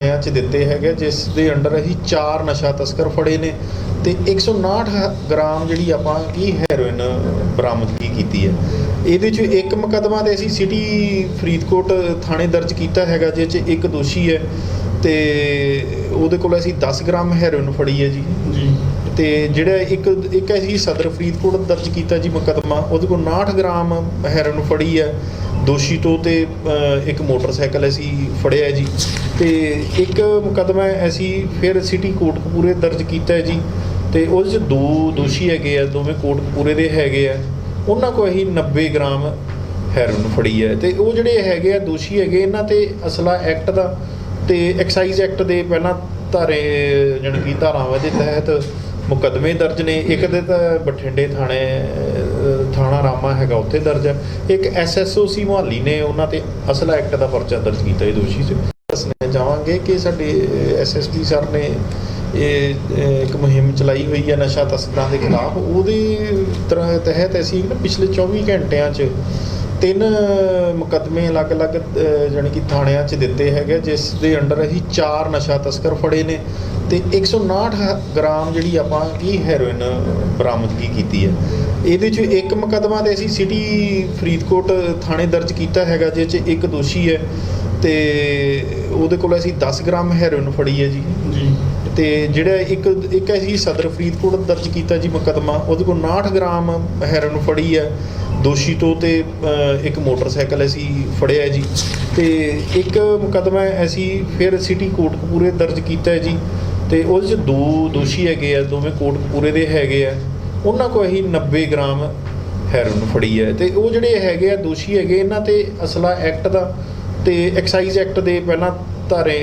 'ਚ ਦਿੱਤੇ ਹੈਗੇ ਜਿਸ ਦੇ ਅੰਡਰ ਅਸੀਂ ਚਾਰ ਨਸ਼ਾ ਤਸਕਰ ਫੜੇ ਨੇ ਤੇ 159 ਗ੍ਰਾਮ ਜਿਹੜੀ ਆਪਾਂ ਕੀ ਹੈਰੋਇਨ ਬਰਾਮਦਗੀ ਕੀਤੀ ਹੈ। ਇਹਦੇ 'ਚ ਇੱਕ ਮੁਕੱਦਮਾ ਤੇ ਅਸੀਂ ਸਿਟੀ ਫਰੀਦਕੋਟ ਥਾਣੇ ਦਰਜ ਕੀਤਾ ਹੈਗਾ ਜਿਸ 'ਚ ਇੱਕ ਦੋਸ਼ੀ ਹੈ ਤੇ ਉਹਦੇ ਕੋਲ ਅਸੀਂ 10 ਗ੍ਰਾਮ ਹੈਰੋਇਨ ਫੜੀ ਹੈ ਜੀ। ਜੀ। ਤੇ ਜਿਹੜਾ ਇੱਕ ਇੱਕ ਅਸੀਂ ਸਦਰ ਫਰੀਦਕੋਟ ਦਰਜ ਕੀਤਾ ਜੀ ਮੁਕੱਦਮਾ ਉਹਦੇ ਕੋਲ 59 ਗ੍ਰਾਮ ਹੈਰੋਇਨ ਫੜੀ ਹੈ। ਦੋਸ਼ੀ ਤੋਂ ਤੇ ਇੱਕ ਮੋਟਰਸਾਈਕਲ ਅਸੀਂ ਫੜਿਆ ਜੀ। ਤੇ ਇੱਕ ਮੁਕੱਦਮਾ ਅਸੀਂ ਫਿਰ ਸਿਟੀ ਕੋਟਕਪੂਰੇ ਦਰਜ ਕੀਤਾ ਹੈ ਜੀ। ਤੇ ਉਹਦੇ 'ਚ ਦੋ ਦੋਸ਼ੀ ਹੈਗੇ ਆ, ਦੋਵੇਂ ਕੋਟਕਪੂਰੇ ਦੇ ਹੈਗੇ ਆ। ਉਹਨਾਂ ਕੋਲ ਅਸੀਂ 90 ਗ੍ਰਾਮ ਹੈਰੋਇਨ ਫੜੀ ਹੈ। ਤੇ ਉਹ ਜਿਹੜੇ ਹੈਗੇ ਆ, ਦੋਸ਼ੀ ਹੈਗੇ, ਇਹਨਾਂ ਤੇ ਅਸਲਾ ਐਕਟ ਦਾ ਤੇ ਐਕਸਾਈਜ਼ ਐਕਟ ਦੇ ਪਹਿਲਾਂ ਧਾਰੇ, ਜਾਣੀ ਕਿ ਧਾਰਾਵਾਂ ਦੇ ਤਹਿਤ ਮੁਕੱਦਮੇ ਦਰਜ ਨੇ। ਇੱਕ ਦੇ ਤਾਂ ਬਠਿੰਡੇ ਥਾਣੇ ਥਾਣਾ ਰਾਮਾ ਹੈਗਾ, ਉੱਥੇ ਦਰਜ ਹੈ। ਇੱਕ ਐਸਐਸਓਸੀ ਮੁਹਾਲੀ ਨੇ, ਉਹਨਾਂ ਤੇ ਅਸਲਾ ਐਕਟ ਦਾ ਪਰਚਾ ਦਰਜ ਕੀਤਾ ਇਹ ਦੋਸ਼ੀ ਚ ਦੱਸਣਾ ਚਾਹਾਂਗੇ ਕਿ ਸਾਡੇ ਐਸਐਸਪੀ ਸਰ ਨੇ ਇਹ ਇੱਕ ਮੁਹਿੰਮ ਚਲਾਈ ਹੋਈ ਹੈ ਨਸ਼ਾ ਤਸਕਰਾਂ ਦੇ ਖਿਲਾਫ। ਉਹਦੇ ਤਰ੍ਹਾਂ ਤਹਿਤ ਅਸੀਂ ਨਾ ਪਿਛਲੇ 24 ਘੰਟਿਆਂ 'ਚ ਤਿੰਨ ਮੁਕੱਦਮੇ ਅਲੱਗ-ਅਲੱਗ ਜਾਣੀ ਕਿ ਥਾਣਿਆਂ 'ਚ ਦਿੱਤੇ ਹੈਗੇ ਜਿਸ ਦੇ ਅੰਡਰ ਅਸੀਂ ਚਾਰ ਨਸ਼ਾ ਤਸਕਰ ਫੜੇ ਨੇ ਤੇ 159 ਗ੍ਰਾਮ ਜਿਹੜੀ ਆਪਾਂ ਕੀ ਹੈਰੋਇਨ ਬਰਾਮਦਗੀ ਕੀਤੀ ਹੈ। ਇਹਦੇ 'ਚ ਇੱਕ ਮੁਕੱਦਮਾ ਤੇ ਅਸੀਂ ਸਿਟੀ ਫਰੀਦਕੋਟ ਥਾਣੇ ਦਰਜ ਕੀਤਾ ਹੈਗਾ ਜਿਸ 'ਚ ਇੱਕ ਦੋਸ਼ੀ ਹੈ ਤੇ ਉਹਦੇ ਕੋਲ ਅਸੀਂ 10 ਗ੍ਰਾਮ ਹੈਰੋਇਨ ਫੜੀ ਹੈ ਜੀ। ਜੀ। ਤੇ ਜਿਹੜਾ ਇੱਕ ਇੱਕ ਅਸੀਂ ਸਦਰ ਫਰੀਦਕੋਟ ਦਰਜ ਕੀਤਾ ਜੀ ਮੁਕੱਦਮਾ ਉਹਦੇ ਕੋਲ 59 ਗ੍ਰਾਮ ਹੈਰੋਇਨ ਫੜੀ ਹੈ ਦੋਸ਼ੀ ਤੋਂ ਤੇ ਇੱਕ ਮੋਟਰਸਾਈਕਲ ਅਸੀਂ ਫੜਿਆ ਜੀ। ਤੇ ਇੱਕ ਮੁਕੱਦਮਾ ਅਸੀਂ ਫਿਰ ਸਿਟੀ ਕੋਟਕਪੂਰੇ ਦਰਜ ਕੀਤਾ ਹੈ ਜੀ। ਤੇ ਉਹਦੇ 'ਚ ਦੋ ਦੋਸ਼ੀ ਹੈਗੇ ਆ, ਦੋਵੇਂ ਕੋਟਕਪੂਰੇ ਦੇ ਹੈਗੇ ਆ। ਉਹਨਾਂ ਕੋਲ ਅਸੀਂ 90 ਗ੍ਰਾਮ ਹੈਰੋਇਨ ਫੜੀ ਹੈ। ਤੇ ਉਹ ਜਿਹੜੇ ਹੈਗੇ ਆ ਦੋਸ਼ੀ ਹੈਗੇ, ਇਹਨਾਂ ਤੇ ਅਸਲਾ ਐਕਟ ਦਾ ਤੇ ਐਕਸਾਈਜ਼ ਐਕਟ ਦੇ ਪਹਿਲਾਂ ਧਾਰੇ,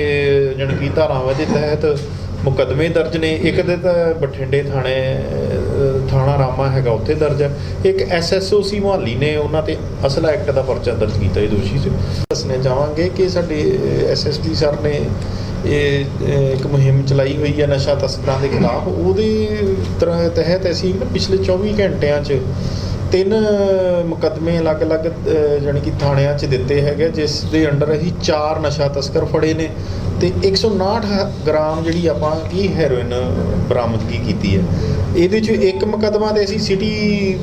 ਜਾਣੀ ਕਿ ਧਾਰਾਵਾਂ ਦੇ ਤਹਿਤ ਮੁਕੱਦਮੇ ਦਰਜ ਨੇ। ਇੱਕ ਦੇ ਤਾਂ ਬਠਿੰਡੇ ਥਾਣੇ ਥਾਣਾ ਰਾਮਾ ਹੈਗਾ, ਉੱਥੇ ਦਰਜ ਹੈ। ਇੱਕ ਐਸਐਸਓਸੀ ਮੁਹਾਲੀ ਨੇ ਉਹਨਾਂ ਤੇ ਅਸਲਾ ਐਕਟ ਦਾ ਪਰਚਾ ਦਰਜ ਕੀਤਾ, ਇਹ ਦੋਸ਼ੀ ਚ ਦੱਸਣੇ ਚਾਹਾਂਗੇ ਕਿ ਸਾਡੇ ਐਸਐਸਪੀ ਸਰ ਨੇ ਇਹ ਇੱਕ ਮੁਹਿੰਮ ਚਲਾਈ ਹੋਈ ਹੈ ਨਸ਼ਾ ਤਸਕਰਾਂ ਦੇ ਖਿਲਾਫ। ਉਹਦੇ ਤਰ੍ਹਾਂ ਤਹਿਤ ਅਸੀਂ ਨਾ ਪਿਛਲੇ 24 ਘੰਟਿਆਂ 'ਚ ਤਿੰਨ ਮੁਕੱਦਮੇ ਅਲੱਗ-ਅਲੱਗ ਜਾਣੀ ਕਿ ਥਾਣਿਆਂ 'ਚ ਦਿੱਤੇ ਹੈਗੇ ਜਿਸ ਦੇ ਅੰਡਰ ਅਸੀਂ ਚਾਰ ਨਸ਼ਾ ਤਸਕਰ ਫੜੇ ਨੇ ਤੇ 159 ਗ੍ਰਾਮ ਜਿਹੜੀ ਆਪਾਂ ਕੀ ਹੈਰੋਇਨ ਬਰਾਮਦਗੀ ਕੀਤੀ ਹੈ। ਇਹਦੇ 'ਚ ਇੱਕ ਮੁਕੱਦਮਾ ਤੇ ਅਸੀਂ ਸਿਟੀ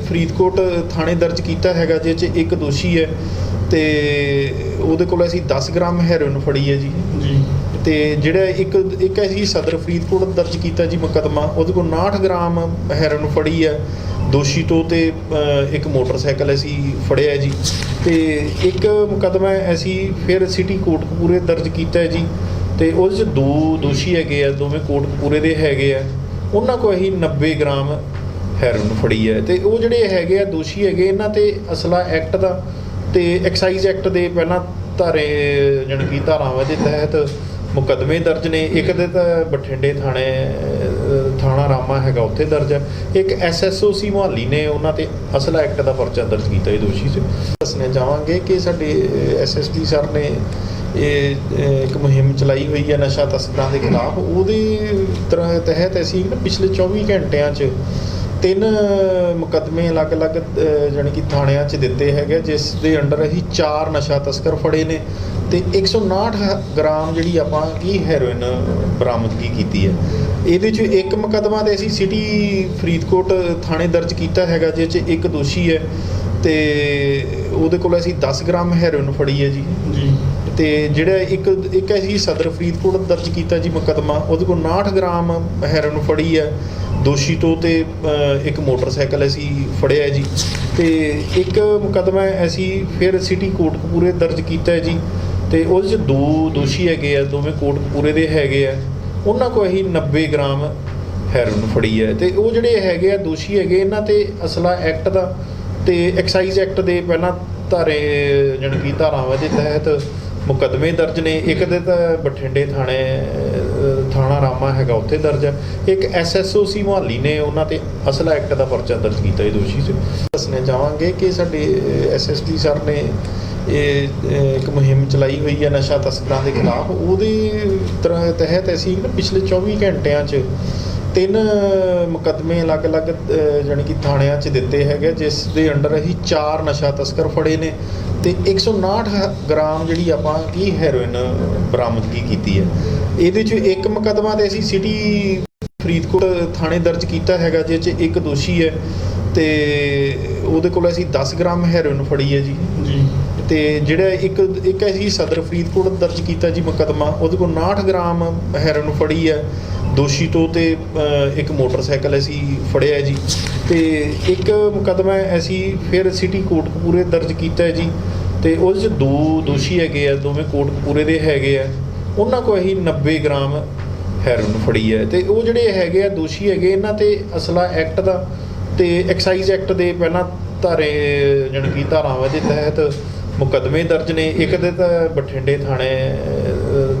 ਫਰੀਦਕੋਟ ਥਾਣੇ ਦਰਜ ਕੀਤਾ ਹੈਗਾ ਜਿਸ 'ਚ ਇੱਕ ਦੋਸ਼ੀ ਹੈ ਤੇ ਉਹਦੇ ਕੋਲ ਅਸੀਂ 10 ਗ੍ਰਾਮ ਹੈਰੋਇਨ ਫੜੀ ਹੈ ਜੀ। ਜੀ। ਤੇ ਜਿਹੜਾ ਇੱਕ ਇੱਕ ਅਸੀਂ ਸਦਰ ਫਰੀਦਕੋਟ ਦਰਜ ਕੀਤਾ ਜੀ ਮੁਕੱਦਮਾ ਉਹਦੇ ਕੋਲ 59 ਗ੍ਰਾਮ ਹੈਰੋਇਨ ਫੜੀ ਹੈ। ਦੋਸ਼ੀ ਤੋਂ ਤੇ ਇੱਕ ਮੋਟਰਸਾਈਕਲ ਅਸੀਂ ਫੜਿਆ ਜੀ। ਤੇ ਇੱਕ ਮੁਕੱਦਮਾ ਅਸੀਂ ਫਿਰ ਸਿਟੀ ਕੋਟਕਪੂਰੇ ਦਰਜ ਕੀਤਾ ਹੈ ਜੀ। ਤੇ ਉਹਦੇ 'ਚ ਦੋ ਦੋਸ਼ੀ ਹੈਗੇ ਆ, ਦੋਵੇਂ ਕੋਟਕਪੂਰੇ ਦੇ ਹੈਗੇ ਆ। ਉਹਨਾਂ ਕੋਲ ਅਸੀਂ 90 ਗ੍ਰਾਮ ਹੈਰੋਇਨ ਫੜੀ ਹੈ। ਤੇ ਉਹ ਜਿਹੜੇ ਹੈਗੇ ਆ, ਦੋਸ਼ੀ ਹੈਗੇ, ਇਹਨਾਂ ਤੇ ਅਸਲਾ ਐਕਟ ਦਾ ਤੇ ਐਕਸਾਈਜ਼ ਐਕਟ ਦੇ ਪਹਿਲਾਂ ਧਾਰੇ, ਜਾਣੀ ਕਿ ਧਾਰਾਵਾਂ ਦੇ ਤਹਿਤ ਮੁਕੱਦਮੇ ਦਰਜ ਨੇ। ਇੱਕ ਦੇ ਤਾਂ ਬਠਿੰਡੇ ਥਾਣੇ ਥਾਣਾ ਰਾਮਾ ਹੈਗਾ, ਉੱਥੇ ਦਰਜ ਹੈ। ਇੱਕ ਐਸਐਸਓਸੀ ਮੁਹਾਲੀ ਨੇ ਉਹਨਾਂ ਤੇ ਅਸਲਾ ਐਕਟ ਦਾ ਪਰਚਾ ਦਰਜ ਕੀਤਾ ਇਹ ਦੋਸ਼ੀ ਚ ਦੱਸਣੇ ਚਾਹਾਂਗੇ ਕਿ ਸਾਡੇ ਐਸਐਸਪੀ ਸਰ ਨੇ ਇਹ ਇੱਕ ਮੁਹਿੰਮ ਚਲਾਈ ਹੋਈ ਹੈ ਨਸ਼ਾ ਤਸਕਰਾਂ ਦੇ ਖਿਲਾਫ। ਉਹਦੇ ਤਰ੍ਹਾਂ ਤਹਿਤ ਅਸੀਂ ਨਾ ਪਿਛਲੇ 24 ਘੰਟਿਆਂ 'ਚ ਤਿੰਨ ਮੁਕੱਦਮੇ ਅਲੱਗ-ਅਲੱਗ ਅ, ਜਾਣੀ ਕਿ ਥਾਣਿਆਂ 'ਚ ਦਿੱਤੇ ਹੈਗੇ ਜਿਸ ਦੇ ਅੰਡਰ ਅਸੀਂ ਚਾਰ ਨਸ਼ਾ ਤਸਕਰ ਫੜੇ ਨੇ ਤੇ 159 ਗ੍ਰਾਮ ਜਿਹੜੀ ਆਪਾਂ ਕੀ ਹੈਰੋਇਨ ਬਰਾਮਦਗੀ ਕੀਤੀ ਹੈ। ਇਹਦੇ 'ਚ ਇੱਕ ਮੁਕੱਦਮਾ ਤੇ ਅਸੀਂ ਸਿਟੀ ਫਰੀਦਕੋਟ ਥਾਣੇ ਦਰਜ ਕੀਤਾ ਹੈਗਾ ਜਿਸ 'ਚ ਇੱਕ ਦੋਸ਼ੀ ਹੈ ਤੇ ਉਹਦੇ ਕੋਲ ਅਸੀਂ 10 ਗ੍ਰਾਮ ਹੈਰੋਇਨ ਫੜੀ ਹੈ ਜੀ। ਜੀ। ਤੇ ਜਿਹੜਾ ਇੱਕ ਇੱਕ ਅਸੀਂ ਸਦਰ ਫਰੀਦਕੋਟ ਦਰਜ ਕੀਤਾ ਜੀ ਮੁਕੱਦਮਾ, ਉਹਦੇ ਕੋਲ 59 ਗ੍ਰਾਮ ਹੈਰੋਇਨ ਫੜੀ ਹੈ ਦੋਸ਼ੀ ਤੋਂ ਤੇ ਇੱਕ ਮੋਟਰਸਾਈਕਲ ਅਸੀਂ ਫੜਿਆ ਜੀ। ਤੇ ਇੱਕ ਮੁਕੱਦਮਾ ਅਸੀਂ ਫਿਰ ਸਿਟੀ ਕੋਟਕਪੂਰੇ ਦਰਜ ਕੀਤਾ ਜੀ। ਤੇ ਉਹਦੇ 'ਚ ਦੋ ਦੋਸ਼ੀ ਹੈਗੇ ਆ, ਦੋਵੇਂ ਕੋਟਕਪੂਰੇ ਦੇ ਹੈਗੇ ਆ। ਉਹਨਾਂ ਕੋਲ ਅਸੀਂ 90 ਗ੍ਰਾਮ ਹੈਰੋਇਨ ਫੜੀ ਹੈ। ਤੇ ਉਹ ਜਿਹੜੇ ਹੈਗੇ ਆ, ਦੋਸ਼ੀ ਹੈਗੇ, ਇਹਨਾਂ ਤੇ ਅਸਲਾ ਐਕਟ ਦਾ ਤੇ ਐਕਸਾਈਜ਼ ਐਕਟ ਦੇ ਪਹਿਲਾਂ ਧਾਰੇ, ਜਾਣੀ ਕਿ ਧਾਰਾਵਾਂ ਦੇ ਤਹਿਤ ਮੁਕੱਦਮੇ ਦਰਜ ਨੇ, ਇੱਕ ਦੇ ਤਾਂ ਬਠਿੰਡੇ ਥਾਣੇ ਥਾਣਾ ਰਾਮਾ ਹੈਗਾ, ਉੱਥੇ ਦਰਜ ਹੈ। ਇੱਕ ਐਸਐਸਓਸੀ ਮੁਹਾਲੀ ਨੇ ਉਹਨਾਂ ਤੇ ਅਸਲਾ ਐਕਟ ਦਾ ਪਰਚਾ ਦਰਜ ਕੀਤਾ ਇਹ ਦੋਸ਼ੀ ਚ ਦੱਸਣੇ ਚਾਹਾਂਗੇ ਕਿ ਸਾਡੇ ਐਸਐਸਪੀ ਸਰ ਨੇ ਇਹ ਇੱਕ ਮੁਹਿੰਮ ਚਲਾਈ ਹੋਈ ਹੈ ਨਸ਼ਾ ਤਸਕਰਾਂ ਦੇ ਖਿਲਾਫ। ਉਹਦੇ ਤਰ੍ਹਾਂ ਤਹਿਤ ਅਸੀਂ ਨਾ ਪਿਛਲੇ 24 ਘੰਟਿਆਂ 'ਚ ਤਿੰਨ ਮੁਕੱਦਮੇ ਅਲੱਗ-ਅਲੱਗ ਅ, ਜਾਣੀ ਕਿ ਥਾਣਿਆਂ 'ਚ ਦਿੱਤੇ ਹੈਗੇ ਜਿਸ ਦੇ ਅੰਡਰ ਅਸੀਂ ਚਾਰ ਨਸ਼ਾ ਤਸਕਰ ਫੜੇ ਨੇ ਤੇ 159 ਗ੍ਰਾਮ ਜਿਹੜੀ ਆਪਾਂ ਕੀ ਹੈਰੋਇਨ ਬਰਾਮਦਗੀ ਕੀਤੀ ਹੈ। ਇਹਦੇ 'ਚ ਇੱਕ ਮੁਕੱਦਮਾ ਤੇ ਅਸੀਂ ਸਿਟੀ ਫਰੀਦਕੋਟ ਥਾਣੇ ਦਰਜ ਕੀਤਾ ਹੈਗਾ ਜਿਸ 'ਚ ਇੱਕ ਦੋਸ਼ੀ ਹੈ ਤੇ ਉਹਦੇ ਕੋਲ ਅਸੀਂ 10 ਗ੍ਰਾਮ ਹੈਰੋਇਨ ਫੜੀ ਹੈ ਜੀ। ਜੀ। ਤੇ ਜਿਹੜਾ ਇੱਕ ਇੱਕ ਅਸੀਂ ਸਦਰ ਫਰੀਦਕੋਟ ਦਰਜ ਕੀਤਾ ਜੀ ਮੁਕੱਦਮਾ, ਉਹਦੇ ਕੋਲ 59 ਗ੍ਰਾਮ ਹੈਰੋਇਨ ਫੜੀ ਹੈ। ਦੋਸ਼ੀ ਤੋਂ ਤੇ ਇੱਕ ਮੋਟਰਸਾਈਕਲ ਅਸੀਂ ਫੜਿਆ ਜੀ। ਤੇ ਇੱਕ ਮੁਕੱਦਮਾ ਅਸੀਂ ਫਿਰ ਸਿਟੀ ਕੋਟਕਪੂਰੇ ਦਰਜ ਕੀਤਾ ਜੀ। ਤੇ ਉਹਦੇ 'ਚ ਦੋ ਦੋਸ਼ੀ ਹੈਗੇ ਆ, ਦੋਵੇਂ ਕੋਟਕਪੂਰੇ ਦੇ ਹੈਗੇ ਆ। ਉਹਨਾਂ ਕੋਲ ਅਸੀਂ 90 ਗ੍ਰਾਮ ਹੈਰੋਇਨ ਫੜੀ ਹੈ। ਤੇ ਉਹ ਜਿਹੜੇ ਹੈਗੇ ਆ, ਦੋਸ਼ੀ ਹੈਗੇ, ਇਹਨਾਂ ਤੇ ਅਸਲਾ ਐਕਟ ਦਾ ਤੇ ਐਕਸਾਈਜ਼ ਐਕਟ ਦੇ ਪਹਿਲਾਂ ਧਾਰੇ, ਜਾਣੀ ਕਿ ਧਾਰਾਵਾਂ ਦੇ ਤਹਿਤ ਮੁਕੱਦਮੇ ਦਰਜ ਨੇ। ਇੱਕ ਦੇ ਤਾਂ ਬਠਿੰਡੇ ਥਾਣੇ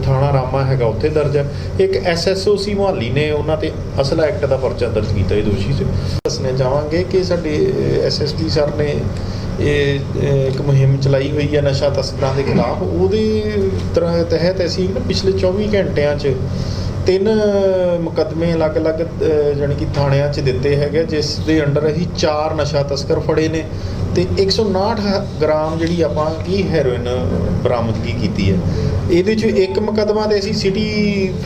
ਥਾਣਾ ਰਾਮਾ ਹੈਗਾ ਉੱਥੇ ਦਰਜ ਹੈ। ਇੱਕ ਐਸਐਸਓਸੀ ਮੁਹਾਲੀ ਨੇ ਉਹਨਾਂ ਤੇ ਅਸਲਾ ਐਕਟ ਦਾ ਪਰਚਾ ਦਰਜ ਕੀਤਾ ਇਹ ਦੋਸ਼ੀ ਸੀ ਦੱਸਣੇ ਚਾਹਾਂਗੇ ਕਿ ਸਾਡੇ ਐਸਐਸਪੀ ਸਰ ਨੇ ਇਹ ਇੱਕ ਮੁਹਿੰਮ ਚਲਾਈ ਹੋਈ ਹੈ ਨਸ਼ਾ ਤਸਕਰਾਂ ਦੇ ਖਿਲਾਫ। ਉਹਦੇ ਤਰ੍ਹਾਂ ਤਹਿਤ ਅਸੀਂ ਨਾ ਪਿਛਲੇ 24 ਘੰਟਿਆਂ 'ਚ ਤਿੰਨ ਮੁਕੱਦਮੇ ਅਲੱਗ-ਅਲੱਗ ਜਾਣੀ ਕਿ ਥਾਣਿਆਂ 'ਚ ਦਿੱਤੇ ਹੈਗੇ ਜਿਸ ਦੇ ਅੰਡਰ ਅਸੀਂ ਚਾਰ ਨਸ਼ਾ ਤਸਕਰ ਫੜੇ ਨੇ। ਤੇ 159 ਗ੍ਰਾਮ ਜਿਹੜੀ ਆਪਾਂ ਕੀ ਹੈਰੋਇਨ ਬਰਾਮਦਗੀ ਕੀਤੀ ਹੈ? ਇਹਦੇ 'ਚ ਇੱਕ ਮੁਕੱਦਮਾ ਤੇ ਅਸੀਂ ਸਿਟੀ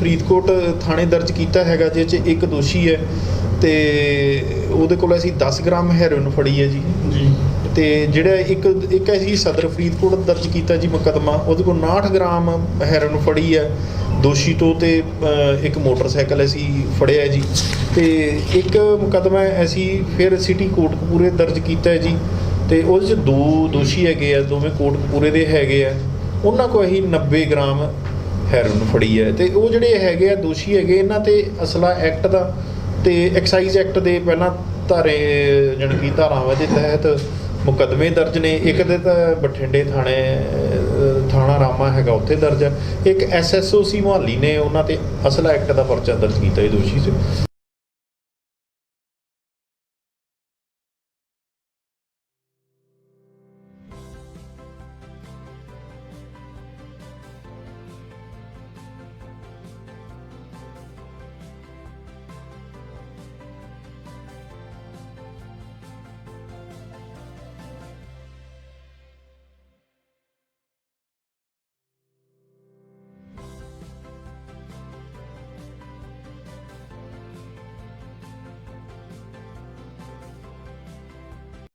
ਫਰੀਦਕੋਟ ਥਾਣੇ ਦਰਜ ਕੀਤਾ ਹੈਗਾ ਜਿਸ 'ਚ ਇੱਕ ਦੋਸ਼ੀ ਹੈ ਤੇ ਉਹਦੇ ਕੋਲ ਅਸੀਂ 10 ਗ੍ਰਾਮ ਹੈਰੋਇਨ ਫੜੀ ਹੈ ਜੀ। ਜੀ। ਤੇ ਜਿਹੜਾ ਇੱਕ ਇੱਕ ਅਸੀਂ ਸਦਰ ਫਰੀਦਕੋਟ ਦਰਜ ਕੀਤਾ ਜੀ ਮੁਕੱਦਮਾ ਉਹਦੇ ਕੋਲ 59 ਗ੍ਰਾਮ ਹੈਰੋਇਨ ਫੜੀ ਹੈ। ਦੋਸ਼ੀ ਤੋਂ ਤੇ ਇੱਕ ਮੋਟਰਸਾਈਕਲ ਅਸੀਂ ਫੜਿਆ ਜੀ। ਤੇ ਇੱਕ ਮੁਕੱਦਮਾ ਅਸੀਂ ਫਿਰ ਸਿਟੀ ਕੋਟਕਪੂਰੇ ਦਰਜ ਕੀਤਾ ਹੈ ਜੀ। ਤੇ ਉਹਦੇ 'ਚ ਦੋ ਦੋਸ਼ੀ ਹੈਗੇ ਆ, ਦੋਵੇਂ ਕੋਟਕਪੂਰੇ ਦੇ ਹੈਗੇ ਆ। ਉਹਨਾਂ ਕੋਲ ਅਸੀਂ 90 ਗ੍ਰਾਮ ਹੈਰੋਇਨ ਫੜੀ ਹੈ ਤੇ ਉਹ ਜਿਹੜੇ ਹੈਗੇ ਆ ਦੋਸ਼ੀ ਹੈਗੇ, ਇਹਨਾਂ ਤੇ ਅਸਲਾ ਐਕਟ ਦਾ ਤੇ ਐਕਸਾਈਜ਼ ਐਕਟ ਦੇ ਪਹਿਲਾਂ ਧਾਰੇ, ਜਾਣੀ ਕਿ ਧਾਰਾਵਾਂ ਦੇ ਤਹਿਤ ਮੁਕੱਦਮੇ ਦਰਜ ਨੇ। ਇੱਕ ਦੇ ਤਾਂ ਬਠਿੰਡੇ ਥਾਣੇ, ਥਾਣਾ ਰਾਮਾ ਹੈਗਾ, ਉੱਥੇ ਦਰਜ ਹੈ ਇੱਕ ਐਸਐਸਓਸੀ ਮੁਹਾਲੀ ਨੇ, ਉਹਨਾਂ ਤੇ ਅਸਲਾ ਐਕਟ ਦਾ ਪਰਚਾ ਦਰਜ ਕੀਤਾ ਇਹ ਦੋਸ਼ੀ ਸੀ